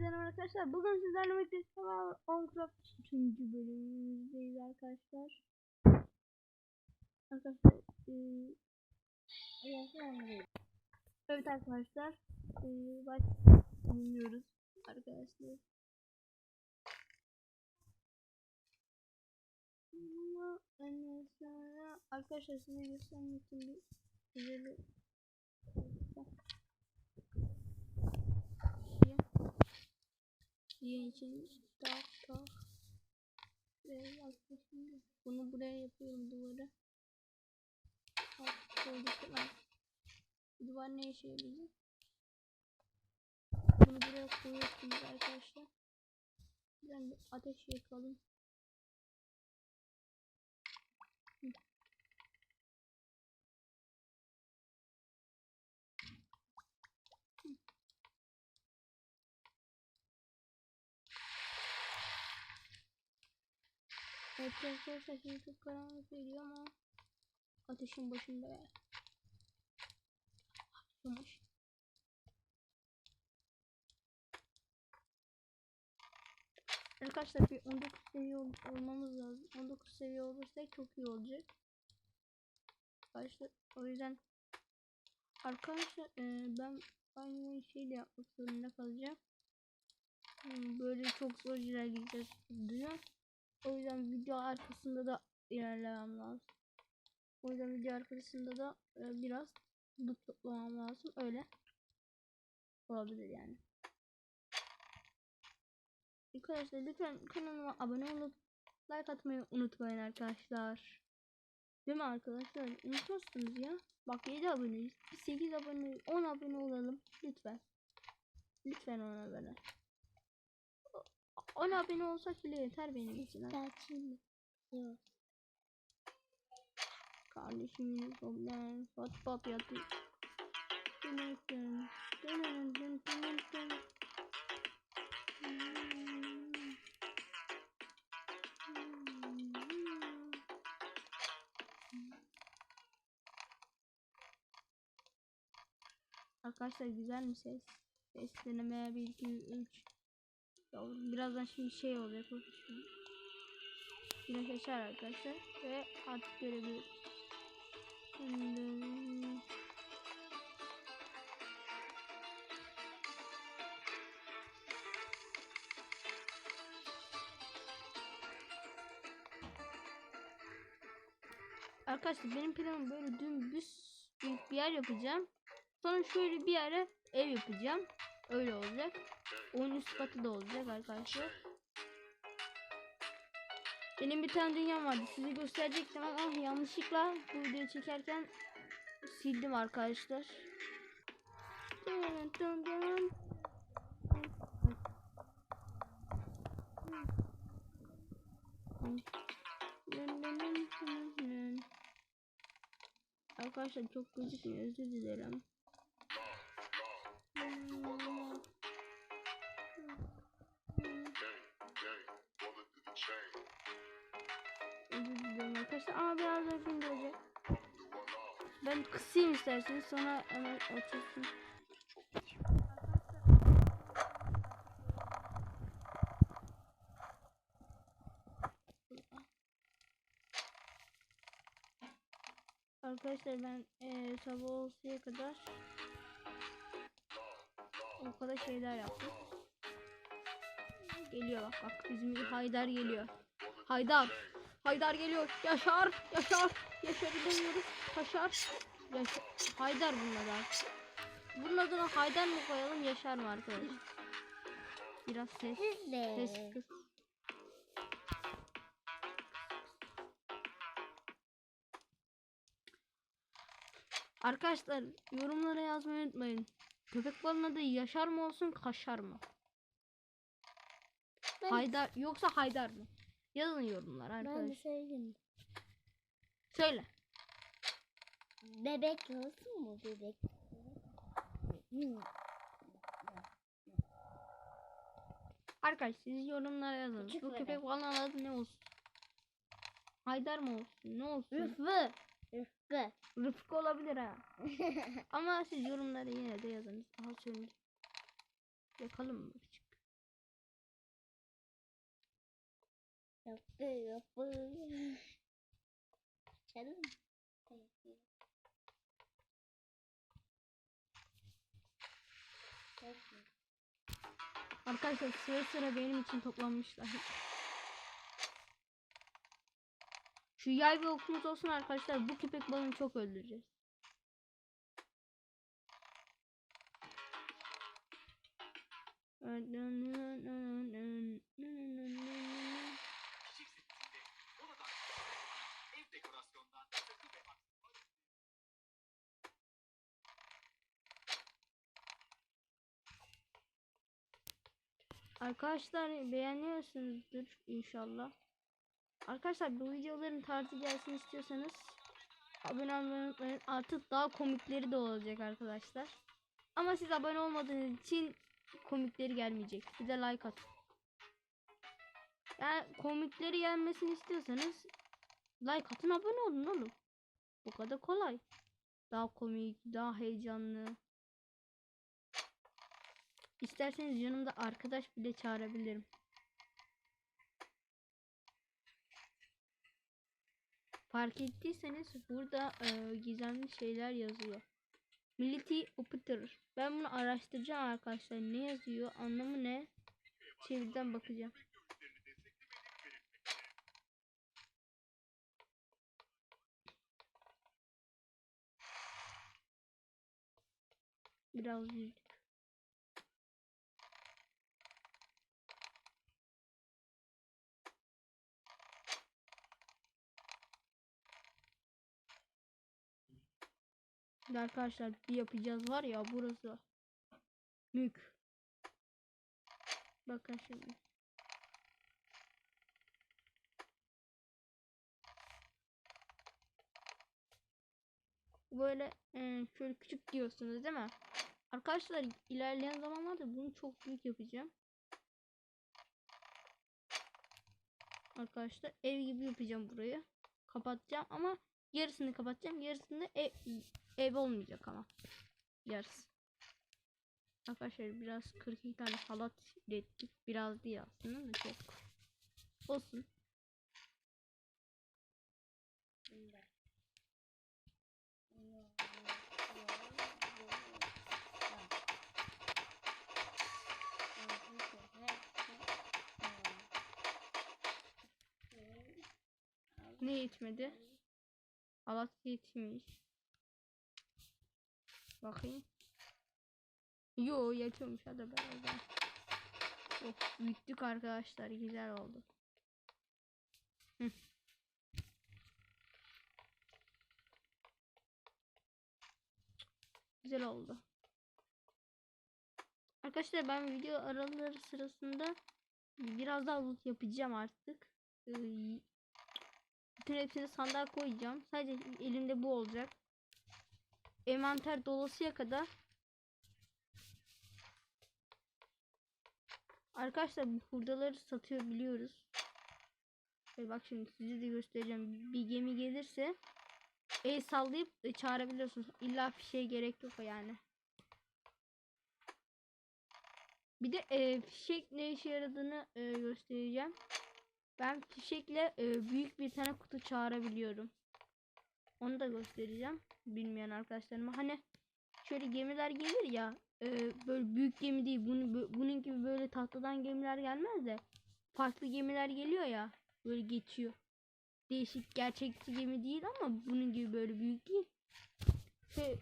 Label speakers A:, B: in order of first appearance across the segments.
A: Merhaba arkadaşlar. Bugün sizlerle birlikte sabah Minecraft 3. bölümümüzdeyiz arkadaşlar. Arkadaşlar eee Evet arkadaşlar eee baş bilmiyoruz arkadaşlar. Arkadaşlar size göstermek için bir size bir Diye için tak tak. Ve yaklaşım. Bunu buraya yapıyorum duvara. Lan. Bu duvar ne işe yarayacak? Bunu buraya koyuyorsunuz arkadaşlar. Ben bir ateş yakalım. Evet arkadaşlar şimdi çok karanlık geliyor ama ateşin başında ya. Yumuş. Arkadaşlar bir 19 seviye ol- olmamız lazım. 19 seviye olursak çok iyi olacak. Arkadaşlar o yüzden arkadaşlar e, ben aynı şeyle yapmak zorunda kalacağım. Hmm, Böyle çok zor ilerleyeceğiz diyor. O yüzden video arkasında da ilerlemem lazım. O yüzden video arkasında da e, biraz toplamam lazım. Öyle olabilir yani. Arkadaşlar lütfen kanalıma abone olup like atmayı unutmayın arkadaşlar. Değil mi arkadaşlar? Unutmazsınız ya. Bak 7 aboneyiz. Bir 8 abone, 10 abone olalım. Lütfen. Lütfen 10 abone. 10 abone olsak bile yeter benim için.
B: Gerçi Yok.
A: Kardeşim problem. Dın dın, dın dın dın dın. Arkadaşlar güzel mi ses? Ses deneme 1 2 3 Birazdan şimdi şey olacak. şimdi. Güneş açar arkadaşlar ve artık görebiliriz. Arkadaşlar benim planım böyle dümdüz büyük bir yer yapacağım. Sonra şöyle bir yere ev yapacağım. Öyle olacak. Oyun üst katı da olacak arkadaşlar. Benim bir tane dünyam vardı. Size gösterecektim ama yanlışlıkla bu videoyu çekerken sildim arkadaşlar. Arkadaşlar çok gözükmüyor özür dilerim. Özür dilerim arkadaşlar ama birazdan film olacak. Ben kısayım isterseniz sonra hemen otursun. Arkadaşlar ben eee sabah olsaya kadar o kadar şeyler yaptım. Geliyor bak bak bizim Haydar geliyor. Haydar. Haydar geliyor. Yaşar. Yaşar. Yaşar'ı demiyoruz. Taşar. Yaşar. Haydar bunun adı. Bunun adına Haydar mı koyalım Yaşar mı arkadaşlar? Biraz ses. Ses kız. Arkadaşlar yorumlara yazmayı unutmayın. Köpek balığının adı Yaşar mı olsun Kaşar mı?
B: Ben,
A: Haydar yoksa Haydar mı? Yazın yorumlara
B: ben de
A: arkadaşlar.
B: söyleyeyim.
A: Söyle.
B: Bebek olsun mu bebek?
A: Arkadaşlar siz yorumlara yazın.
B: Küçük
A: Bu
B: bebek.
A: köpek balığının adı ne olsun? Haydar mı olsun? Ne olsun?
B: Rıfkı. Rıfkı.
A: Rıfkı olabilir ha. Ama siz yorumlara yine de yazın. Daha söyleyeyim. Yakalım mı?
B: Yapı yapı. Çalın.
A: Arkadaşlar sıra sıra benim için toplanmışlar. Şu yay ve okumuz olsun arkadaşlar. Bu köpek balığını çok öldüreceğiz. Arkadaşlar beğeniyorsunuzdur inşallah. Arkadaşlar bu videoların tarzı gelsin istiyorsanız abone olmayı unutmayın. Artık daha komikleri de olacak arkadaşlar. Ama siz abone olmadığınız için komikleri gelmeyecek. Bir de like atın. Yani komikleri gelmesini istiyorsanız like atın abone olun oğlum. Bu kadar kolay. Daha komik, daha heyecanlı. İsterseniz yanımda arkadaş bile çağırabilirim. Fark ettiyseniz burada e, gizemli şeyler yazıyor. Military Operator. Ben bunu araştıracağım arkadaşlar. Ne yazıyor? Anlamı ne? Çeviriden bakacağım. Biraz yüzdük. Şimdi arkadaşlar bir yapacağız var ya burası. Mük. Bakın şimdi. Böyle e, şöyle küçük diyorsunuz değil mi? Arkadaşlar ilerleyen zamanlarda bunu çok büyük yapacağım. Arkadaşlar ev gibi yapacağım burayı. Kapatacağım ama yarısını kapatacağım. Yarısını ev, ev olmayacak ama. Yarısı. Arkadaşlar biraz 42 tane halat ürettik. Biraz değil aslında da çok. Olsun. Ne yetmedi? Halat yetmiş. Bakayım. Yo yetiyormuş hadi beraber. Oh büyüttük arkadaşlar güzel oldu. Güzel oldu. Arkadaşlar ben video araları sırasında biraz daha loot yapacağım artık. Bütün hepsini sandığa koyacağım. Sadece elimde bu olacak. Envanter dolasıya kadar Arkadaşlar bu hurdaları satıyor biliyoruz. Ve bak şimdi size de göstereceğim. Bir gemi gelirse el sallayıp e, çağırabiliyorsunuz. İlla bir şey gerek yok yani. Bir de e, fişek ne işe yaradığını e, göstereceğim. Ben fişekle e, büyük bir tane kutu çağırabiliyorum. Onu da göstereceğim. Bilmeyen arkadaşlarıma. Hani şöyle gemiler gelir ya. e, böyle büyük gemi değil. Bunu, bunun gibi böyle tahtadan gemiler gelmez de. Farklı gemiler geliyor ya. Böyle geçiyor. Değişik gerçekçi gemi değil ama bunun gibi böyle büyük değil. Şey,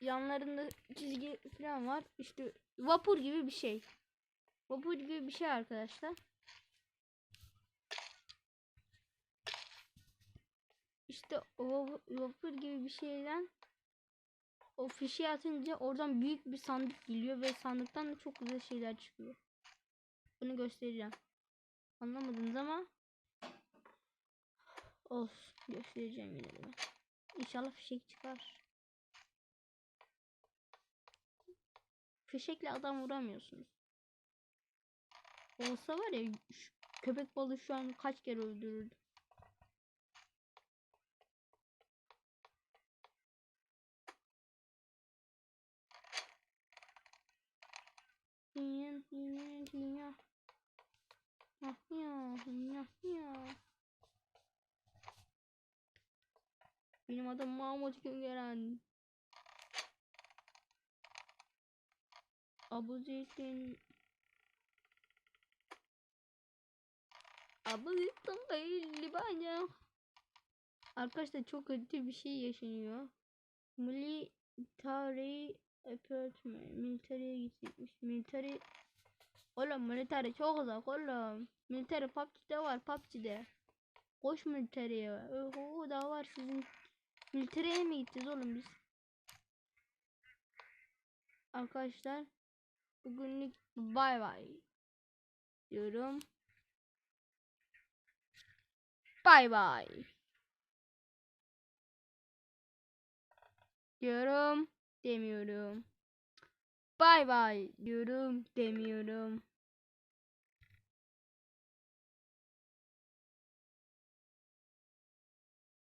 A: yanlarında çizgi falan var. İşte vapur gibi bir şey. Vapur gibi bir şey arkadaşlar. İşte o va- vapur gibi bir şeyden o fişi atınca oradan büyük bir sandık geliyor ve sandıktan da çok güzel şeyler çıkıyor. Bunu göstereceğim. Anlamadınız ama olsun göstereceğim yine de. İnşallah fişek çıkar. Fişekle adam vuramıyorsunuz. Olsa var ya köpek balığı şu an kaç kere öldürürdü. Dünya, dünya, dünya. Dünya, dünya, dünya. Benim adım Mahmut Güngören. Abu Zeytin. Abu Zeytin değil bence. Arkadaşlar çok kötü bir şey yaşanıyor. Milli tarihi öğretmen militariye gitmiş. Militari Oğlum militari çok uzak oğlum. Militari PUBG'de var PUBG'de. Koş militariye. Oho daha var sizin. Militariye mi gideceğiz oğlum biz? Arkadaşlar bugünlük bay bay diyorum. Bay bay. Diyorum demiyorum. Bay bay diyorum demiyorum.